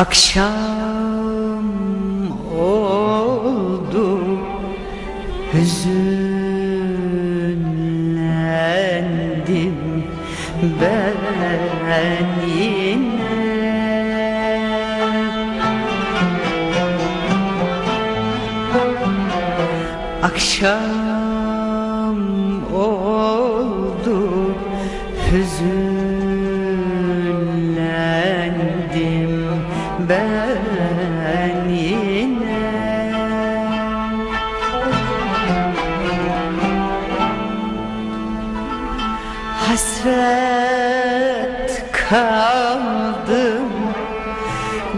Akşam oldu Hüzünlendim ben yine. Akşam oldu Hüzünlendim ben yine. Hasret kaldım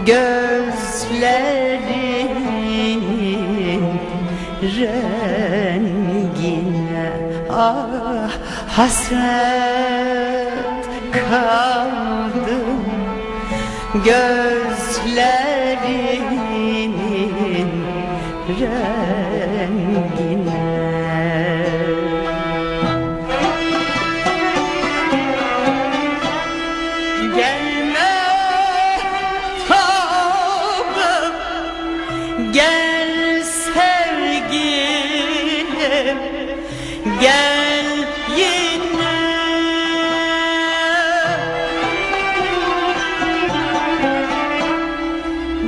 gözlerinin rengine. Ah hasret kaldım gözlerinin rengine Gelme tavrım Gel sevgilim Gel yine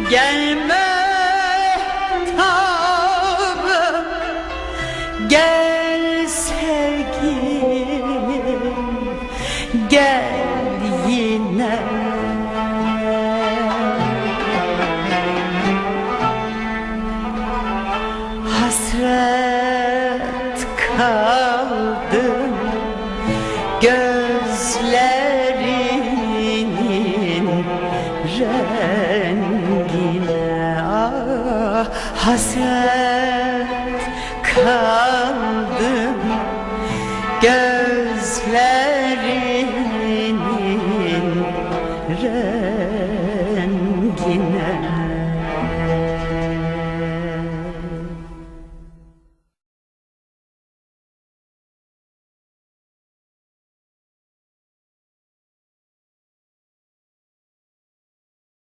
Gelme Gel sevgilim Gel yine. Hasret kaldım Gözlerinin rengine. Ah, Hasret kaldım Gözlerinin rengine